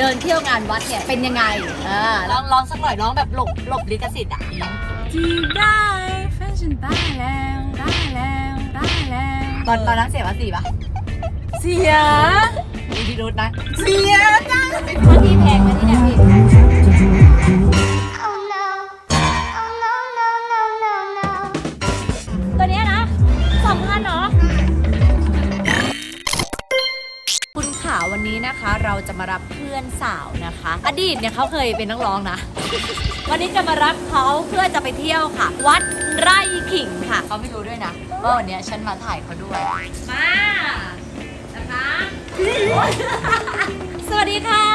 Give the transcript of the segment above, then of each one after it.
เดินเที่ยวงานวัดเนี่ยเป็นยังไงเออลองลองสักหน่อยน้องแบบหลบหลบลิขสิทธิ์อะจีบได้แฟชั่นได้แล้วได้แล้วได้แล้วตอนตอนนั้นเสียภาษีปะเสียมีพิรุธนะเสียจ้าว่าที่แพงไหมที่เนี่ยพี่ Oh no. Oh no, no, no, no, no. ตัวเนี้ยนะสองพันเนาะ วันนี้นะคะ เราจะมารับเพื่อนสาวนะคะ อดีตเนี่ยเขาเคยเป็นนักร้องนะ วันนี้จะมารับเขาเพื่อจะไปเที่ยวค่ะ วัดไร่ขิงค่ะเขาไม่รู้ด้วยนะว่าวันเนี้ยฉันมาถ่ายเขาด้วยมานะคะสวัสดีค่ะ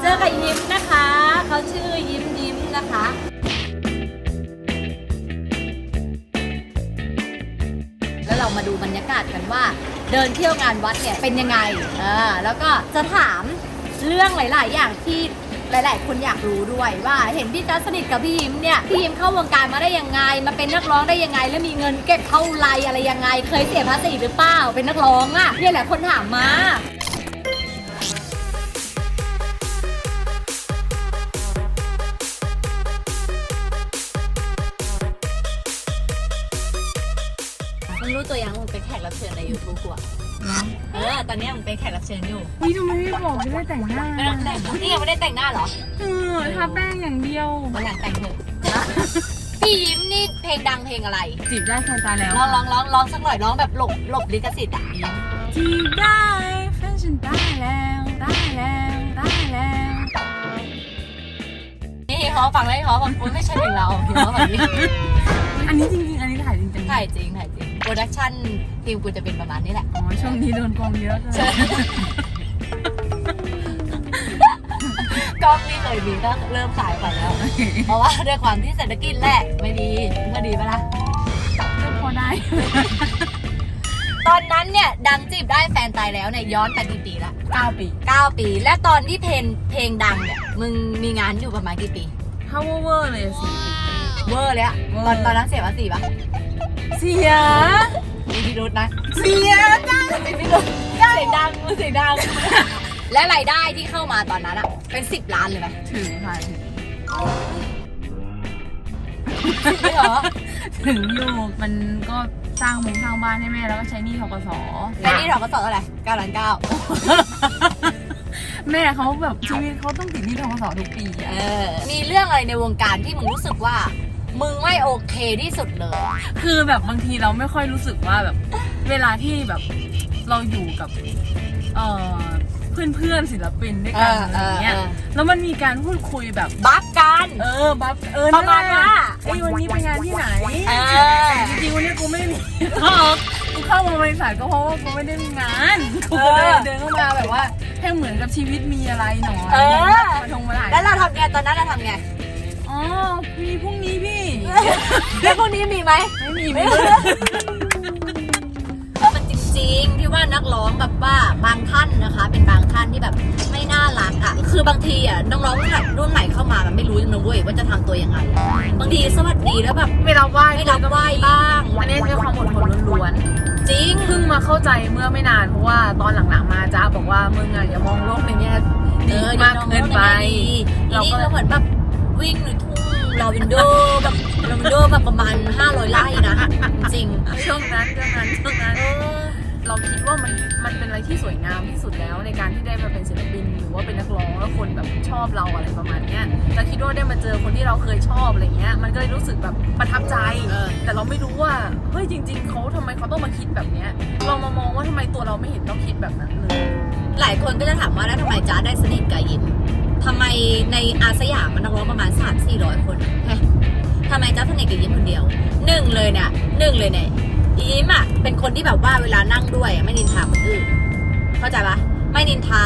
เจอกับยิ้มนะคะเขาชื่อยิ้มยิ้มนะคะแล้วเรามาดูบรรยากาศกันว่า เดินเที่ยวงานวัดเนี่ยเป็นยังไงเออแล้วก็จะถามเรื่องหลาย ๆ อย่างที่หลาย ๆ คนอยากรู้ด้วยว่าเห็นพี่จัสสนิทกับพี่ยิ้มเนี่ยพี่ยิ้มเข้าวงการมาได้ยังไง มาเป็นนักร้องได้ยังไง แล้วมีเงินเก็บเท่าไรอะไรยังไง เคยเสียภาษีหรือเปล่าเป็นนักร้องอะ่ะเนี่ยแหละคนถามมา ออตอนเนี้ยมึงเป็นแขกรับเชิญอยู่วิทำไมไม่บอกไม่ได้แต่งหน้าไม่ต้องแต่งนี่ยังไม่ได้แต่งหน้าเหรอเออทาแป้งอย่างเดียวมาหลังแต่งเถอะพี่ยิ้มนี่เพลงดังเพลงอะไรจีบได้แฟนตาแล้วร้องร้องร้องร้องสักหน่อยร้องแบบหลบหลบลิขสิทธิ์อะจีบได้แฟชั่นได้แล้วได้แล้วได้แล้วนี่ฮอฟังแล้วฮอฟังอุ๊ยไม่ใช่เพลงเราพี่ฮอแบบนี้อันนี้จริงๆอันนี้ถ่ายจริงๆถ่ายจริงถ่ายจริง โปรดักชั่นทีมกูจะเป็นประมาณนี้แหละ อ๋อช่วงนี้โดนโกงเยอะเลยใช่กล้องนี่เคยมีก็เริ่มขายไปแล้ว เพราะว่าด้วยความที่เศรษฐกิจแหละไม่ดีมึงก็ดีปะล่ะก็พอได้ ตอนนั้นเนี่ยดังจีบได้แฟนตายแล้วเนี่ยย้อนไปกี่ปีละ9ปี 9 ปี และตอนที่เพลงเพลงดังเนี่ยมึงมีงานอยู่ประมาณกี่ปีถ้าเวอร์ๆเลยสี่ปีเวอร์เลยอะเวอร์ตอนตอนนั้นเสียภาษีปะ เสียมีพิรุธนะ เสียจ้ามีพิรุธเสียงดังมึงเสียงดัง และรายได้ที่เข้ามาตอนนั้นอะเป็น 10 ล้านเลยไหมถึงค่ะถึงเหรอ ถึงอยู่มันก็สร้างมุงสร้างบ้านให้แม่แล้วก็ใช้หนี้ทกสไอ้นี่เราก็สอนเท่าไหร่9ล้านเก้าแม่เขาแบบชีวิตเขาต้องติดหนี้ทกสทุกปี เอะอมีเรื่องอะไรในวงการที่มึงรู้สึกว่า มึงไม่โอเคที่สุดเลย คือแบบบางทีเราไม่ค่อยรู้สึกว่าแบบ เวลาที่แบบเราอยู่กับเออเพื่อนเพื่อนๆศิลปินด้วยกันอะไรอย่างเงี้ยเออเออ แล้วมันมีการพูดคุยแบบ บัฟกัน เออบัฟเออประมาณว่าเอ้ยวันนี้ไปงานที่ไหนเออ จริงๆวันนี้กูไม่ได้มีหรอกกูเข้ามาบริษัทก็เพราะว่ากูไม่ได้มีงานกูก็เลยเดินเข้ามาแบบว่าให้เหมือนกับชีวิตมีอะไรหน่อยเออ มาทงมาถ่าย แล้วเราทำไงตอนนั้นเราทำไง อ๋อมีพรุ่งนี้พี่ แล้วพวกนี้มีไหม ไม่มีไม่มีมันจริงๆที่ว่านักร้องแบบว่าบางท่านนะคะ เป็นบางท่านที่แบบไม่น่ารักอะ คือบางทีอะน้องๆรุ่นใหม่รุ่นใหม่เข้ามามันไม่รู้นะเว้ยว่าจะทำตัวยังไง บางทีสวัสดีแล้วแบบไม่รับไหว้ไม่รับไหว้บ้าง อันนี้ใช้ความอดทนล้วนจริงๆเพิ่งมาเข้าใจเมื่อไม่นานเพราะว่าตอนหลังๆมาจ้าบอกว่ามึงอะอย่ามองโลกในแง่ดีมากเกินไป ทีเรานี้ก็เราเหมือนแบบ วิ่งในทุ่งลาวินโดแบบลาวินโดแบบประมาณ 500ไร่นะ จริงช่วงนั้นช่วงนั้นช่วงนั้น เออ เราคิดว่ามันมันเป็นอะไรที่สวยงามที่สุดแล้วในการที่ได้มาเป็นศิลปินหรือว่าเป็นนักร้องแล้วคนแบบชอบเราอะไรประมาณเนี้ยเราคิดว่าได้มาเจอคนที่เราเคยชอบอะไรเงี้ยมันก็เลยรู้สึกแบบประทับใจ เออ แต่เราไม่รู้ว่าเฮ้ยจริง ๆเขาทำไมเขาต้องมาคิดแบบเนี้ยเรามามองว่าทำไมตัวเราไม่เห็นต้องคิดแบบนั้นเลย หลายคนก็จะถามว่าแล้วทำไมจ้าได้สนิทกับยิม ทำไมในอาสยามมันนักร้องประมาณ3 4 0 0คนอะฮะทำไมจ้าสนิทกับยิมคนเดียวหนึ่งเลยเนี่ยหนึ่งเลยเนี่ยยิมอะเป็นคนที่แบบว่าเวลานั่งด้วยอะไม่นินทาคนอื่นเข้าใจปะไม่นินทา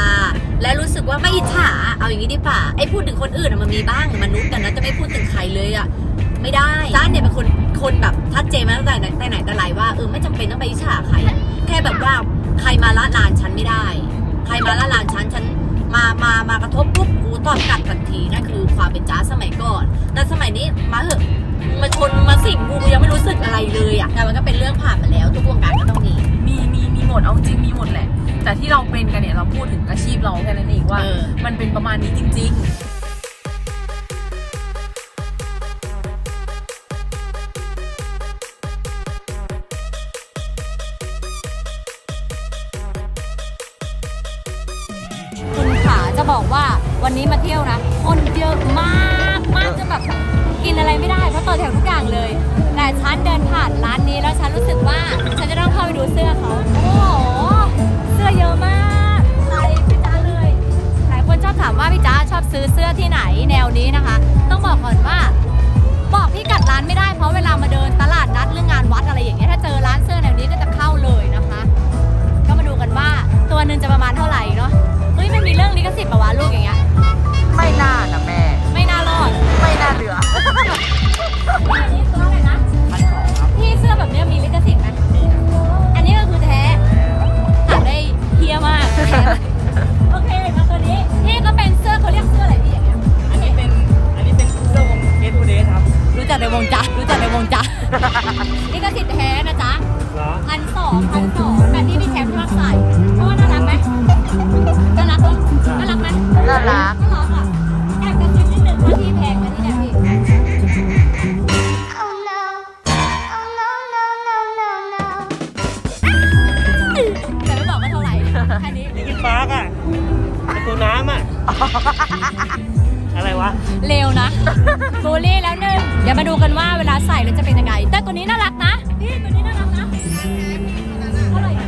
และรู้สึกว่าไม่อิจฉาเอาอย่างนี้ดีป่ะไอ้พูดถึงคนอื่นอะมันมีบ้างมนุษย์กันนะจะไม่พูดถึงใครเลยอะไม่ได้จ้าเนี่ยเป็นคนคนแบบชัดเจนมาตั้งแต่ไหนแต่ไหนแต่ไรว่าเออไม่จำเป็นต้องไปอิจฉาใคร แค่แบบว่าใครมาละลานฉันไม่ได้ ใครมาละลานฉันฉัน มามามากระทบปุ๊บกูตอบกลับทันทีนั่นคือความเป็นจ้าสมัยก่อน แต่สมัยนี้มาเหอะมึงมาชนมาสิ่งกูกูยังไม่รู้สึกอะไรเลยอะแต่มันก็เป็นเรื่องผ่านมาแล้ว ทุกวงการก็ต้องมี มีมีมีหมดเอาจริงมีหมดแหละ แต่ที่เราเป็นกันเนี่ยเราพูดถึงอาชีพเราแค่นั้นเองว่า เออ มันเป็นประมาณนี้จริง ๆ บอกว่าวันนี้มาเที่ยวนะ คนเยอะมากมากจนแบบกินอะไรไม่ได้เพราะต่อแถวทุกอย่างเลย แต่ฉันเดินผ่านร้านนี้แล้วฉันรู้สึกว่าฉันจะต้องเข้าไปดูเสื้อเขาโอ้โหเสื้อเยอะมากใส่พี่จ้าเลยหลายคนชอบถามว่าพี่จ้าชอบซื้อเสื้อที่ไหนแนวนี้นะคะ ต้องบอกก่อนว่า บอกพี่กัดร้านไม่ได้เพราะเวลามาเดินตลาดนัดหรืองานวัดอะไรอย่างเงี้ย วงจ๊ะรู้จักในวงจ๊ะลิขสิทธิ์แท้นะจ๊ะเหรอพันสองพันสองแบบที่พี่แชมป์ที่ว่าใส่เพราะว่าน่ารักไหมน่ารักเหรอน่ารักไหมน่ารักน่ารักอะแอบกระซิบนิดนึงว่าที่แพงไหมที่เนี่ยพี่ Oh no. Oh no, no, no, no, no. แต่ไม่บอกว่าเท่าไหร่แค่นี้ลิกินปาร์กอะประตูน้ำอะ อะไรวะ เร็วนะบูลลี่แล้วหนึ่งเดี๋ยวมาดูกันว่าเวลาใส่แล้วจะเป็นยังไง แต่ตัวนี้น่ารักนะพี่ตัวนี้น่ารักนะเท่าไหร่อะ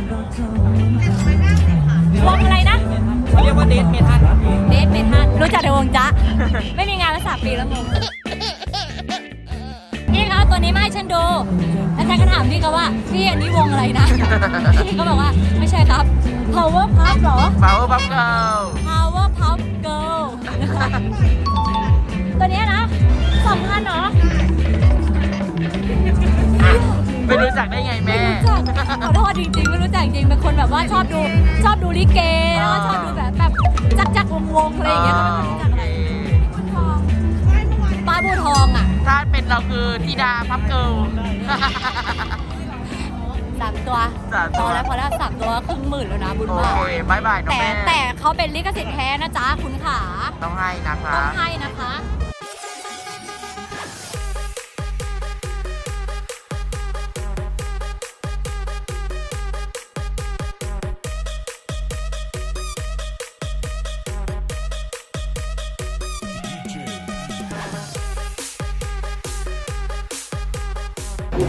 วงอะไรนะเขาเรียกว่าเดสเมทัลครับพี่เดทเมทัลรู้จักในวงจ๊ะ ไม่มีงานมาสามปีแล้วงงพี่เขาเอาตัวนี้มาให้ฉันดูแล้วฉันก็ถามพี่เขาว่าพี่อันนี้วงอะไรนะ พี่ก็บอกว่าไม่ใช่ครับ power puff เหรอ Power Puff Girl ตัวเนี้ยนะสองพันเหรอไม่รู้จักได้ไงไม่แม่รู้จักขอโทษจริงๆไม่รู้จักจริงเป็นคนแบบว่าชอบดูชอบดูลิเกแล้วก็ชอบดูแบบแบบจักจักวงวงๆอะไรอย่างเงี้ยก็ไม่รู้จักอะไรบุญทองป้าบัวทองอะ ถ้าเป็นเราคือธิดาพับเกิล สามตัวสามพตัอวแล้วพอแล้วสามตัวครึ่งหมื่นแล้วนะบุญโอมาก เคบายบายน้องแต่แม่ แต่เขาเป็นลิขสิทธิ์แท้นะจ๊ะคุณขา ต้องให้นะคะต้องให้นะคะ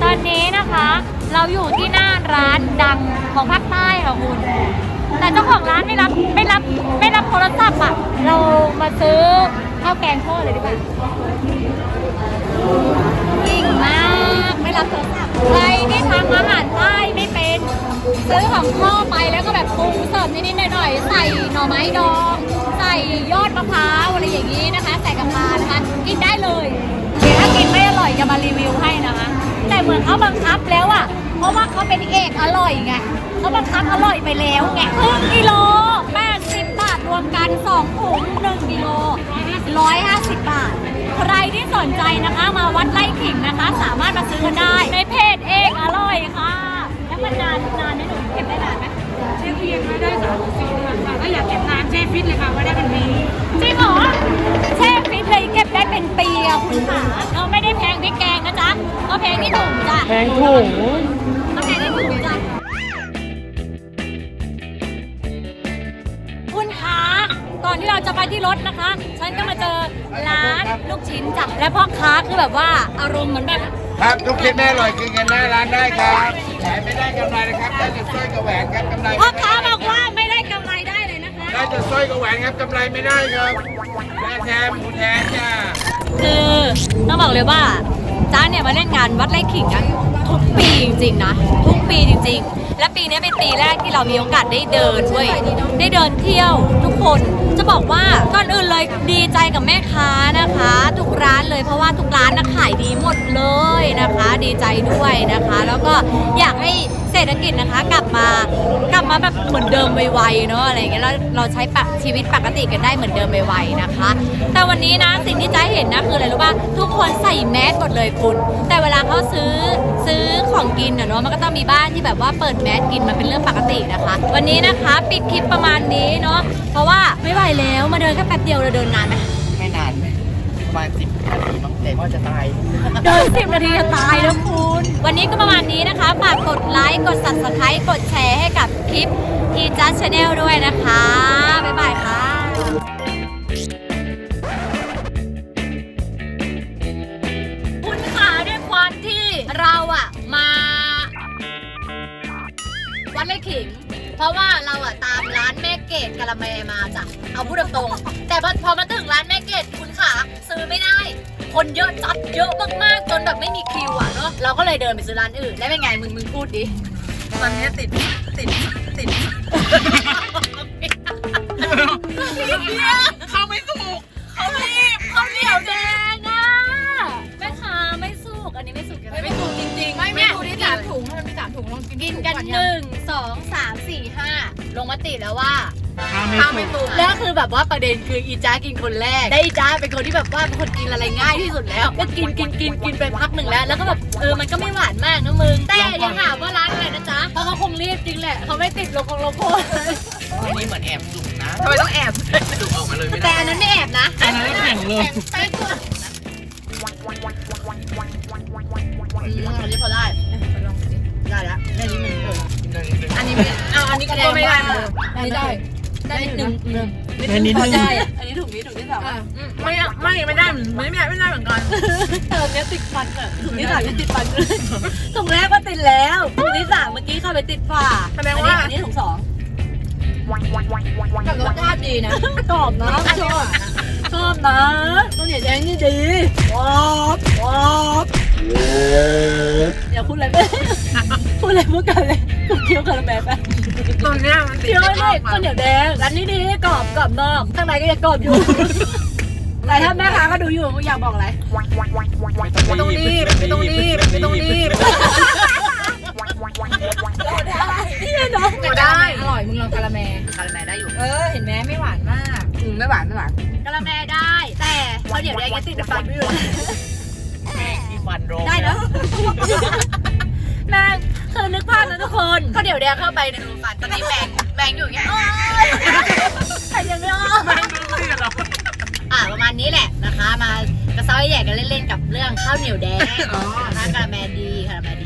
ตอนนี้นะคะ เราอยู่ที่หน้าร้านดังของภาคใต้ค่ะคุณ แต่เจ้าของร้านไม่รับไม่รับไม่รับโทรศัพท์อะ เรามาซื้อข้าวแกงพ่อเลยดีกว่ายิ่งมากไม่รับโทรศัพท์ใครที่ทำอาหารใต้ไม่เป็น ซื้อของพ่อไปแล้วก็แบบปรุงเสิริมนิดๆหน่อยๆใส่หน่อไม้ดอง ใส่ยอดมะพร้าวอะไรอย่างนี้นะคะ ใส่กับปลานะคะ กินได้เลยเดี๋ยวถ้ากินไม่อร่อยจะมารีวิวให้นะคะ แต่เหมือนเขาบังคับแล้ว เพราะว่าเขาเป็นเอกอร่อยไงเขาบังคับอร่อยไปแล้วไงครึ่งกิโล80บาทรวมกัน2ถุง1กิโล150 บาท ใครที่สนใจนะคะมาวัดไร่ขิงนะคะ สามารถมาซื้อกันได้ ในเพจเอกอร่อยค่ะ แล้วมันนานนานไหมหนูเก็บได้นานไหมเชฟเพียงไม่ได้สามถึงสี่เดือนค่ะถ้าอยากเก็บนานเชฟฟิตเลยค่ะไว้ได้เป็นปีจริงเหรอแช่ฟิตเลยเก็บได้เป็นปีอะคุณขาเราไม่ได้แพงพริกแกงนะจ๊ะก็แพงที่ถุงจ้ะแพงถุงก็ แพงที่ถุงจ้ะคุณขาก่อนที่เราจะไปที่รถนะคะ ฉันก็มาเจอร้านลูกชิ้นจ้ะและพ่อค้าคือแบบว่าอารมณ์เหมือนแบบ ครับลูกชิ้นแม่อร่อยกินกันหน้าร้านได้ครับขายไม่ได้กำไรนะครับได้แต่สร้อยกับแหวนครับกำไรพ่อค้าบอกว่าไม่ได้กำไรได้เลยนะคะ ได้แต่สร้อยกับแหวนครับกำไรไม่ได้ครับแท้แท้หมูแท้จ้าคือต้องบอกเลยว่า จ้าเนี่ยมาเล่นงานวัดไร่ขิงอะทุกปีจริงๆนะ ทุกปีจริงๆ และปีนี้เป็นปีแรกที่เรามีโอกาสได้เดินด้วยได้เดินเที่ยวทุกคนจะบอกว่าก่อนอื่นเลยดีใจกับแม่ค้านะคะ ทุกร้านเลยเพราะว่าทุกร้านนะขายดีหมดเลยนะคะ ดีใจด้วยนะคะ แล้วก็อยากให้ ศเศรษฐกิจนะคะ กลับมากลับมาแบบเหมือนเดิมไวๆเนาะอะไรอย่างเงี้ยแล้วเราใช้ปะชีวิตปกติกันได้เหมือนเดิมไวๆนะคะ แต่วันนี้นะสิ่งที่จ้าเห็นนะคืออะไรรู้ป่ะทุกคนใส่แมสหมดเลยคุณ แต่เวลาเขาซื้อซื้อของกินเนาะมันก็ต้องมีบ้านที่แบบว่าเปิดแมสกินมันเป็นเรื่องปกตินะคะ วันนี้นะคะ ปิดคลิปประมาณนี้เนาะเพราะว่าไม่ไหวแล้วมาเดินแค่แป๊บเดียวเราเดินนานไหม ประมาณสิบนาทีมั้งแต่ว่าจะตาย เดินสิบนาทีจะตายแล้วคุณ วันนี้ก็ประมาณนี้นะคะ ฝากกดไลค์ กด subscribe กดแชร์ให้กับคลิป e j u s t Channel ด้วยนะคะ บ๊ายบายค่ะคุณขาด้วยความที่เราอะมาวัดไร่ขิง เพราะว่าเราอะตามร้านแม่เกดกะละแมมาจ้ะเอาพูดตรงๆแต่พอพอมาถึงร้านแม่เกดคุณขา ซื้อไม่ได้ คนเยอะจัดเยอะมากๆ จนแบบไม่มีคิวอะเนาะเราก็เลยเดินไปซื้อร้านอื่น แล้วเป็นไงมึงมึงพูดดิตอนนี้ติดติดติดเขาไม่สุกเขารีบเขาเหนียวแดงอะแม่ค้าไม่สุกอันนี้ไม่สุกไม่สุกจริงๆ ไม่เนี่ยไม่ดูที่สามถุงมันมีสามถุงลองกินกินกันหนึ่งสองสามสี่ห้าลงมติแล้วว่า ข้าวไม่สุกแล้วคือแบบว่าประเด็นคืออีจ้ากินคนแรกได้อีจ้าเป็นคนที่แบบว่าเป็นคนกินอะไรง่ายที่สุดแล้ว ก็กินกินกินกินไปพักหนึ่งแล้ว แล้วก็แบบเออมันก็ไม่หวานมากนะมึง แต่ยังถามว่าร้านอะไรนะจ๊ะ เพราะเขาคงรีบจริงแหละเขาไม่ติดโลโก้โลโก้อันนี้เหมือนแอบสุ่มนะทำไมต้องแอบสุ่มออกมาเลยไม่แต่ได้อันนั้นไม่แอบนะอันนั้นแข่งเลยอืมอันนี้พอได้ได้แล้วได้นิดนึงเอออันนี้ไม่เอาอันนี้ก็ไม่ได้เหมือนเดิมได้ ได้ได้นิดนึงเอออันนี้พอนึงได้อะอันนี้ถุงนี้ถุงที่สองอะอืมไม่อะไม่ไม่ได้ไม่ไม่ได้ไม่ได้เหมือนกันเติมเนี้ยติดฟันอะถุงที่สามยังติดฟันอยู่เลยถุงแรกก็ติดแล้วถุงที่สามเมื่อกี้เข้าไปติดฝาแสดงว่าอันนี้ถุงสองแต่รสชาติดีนะกรอบนะชอบชอบนะต้นเหนียวแดงนี่ดีว้าวว้าว อย่าพูดอะไรไปพูดอะไรพูดกันเลยกูเคี้ยวคาราเมลไปตรงเนี้ยมันติดเคี้ยวไม่ไม่อได้อกมาต้นเหนียวแดงร้านนี้ดีกรอบกรอบนอกข้างในก็ยังกรอบอยู่แต่ถ้าแม่ค้าก็ดูอยู่อยากบอกอะไรไม่ต้องรีบไม่ต้องรีบไม่ต้องรีบนี่เนาะก็ได้ อร่อยมึงลองกะละแมคาราเมลได้อยู่ เออ เห็นไหมไม่หวานมากอืมไม่หวานไม่หวานกะละแมได้ แต่เขาวเหนียวแดงยังติดฟันไม่อยู่ที่ ฟันโรได้เนาะแม่งคือนึกภาพนะทุกคนข้าวเหนียวแดงเข้าไปในรูฟันตอนนี้แมงแมงอยู่อย่างเงี้ยโอ๊ยใครยังไม่ออกอ่าประมาณนี้แหละนะคะ มากระซ้อยแย่กันเล่นๆกับเรื่องข้าวเหนียวแดงนะคะกะละแมดีกะละแมดีบ๊ายบายค่ะ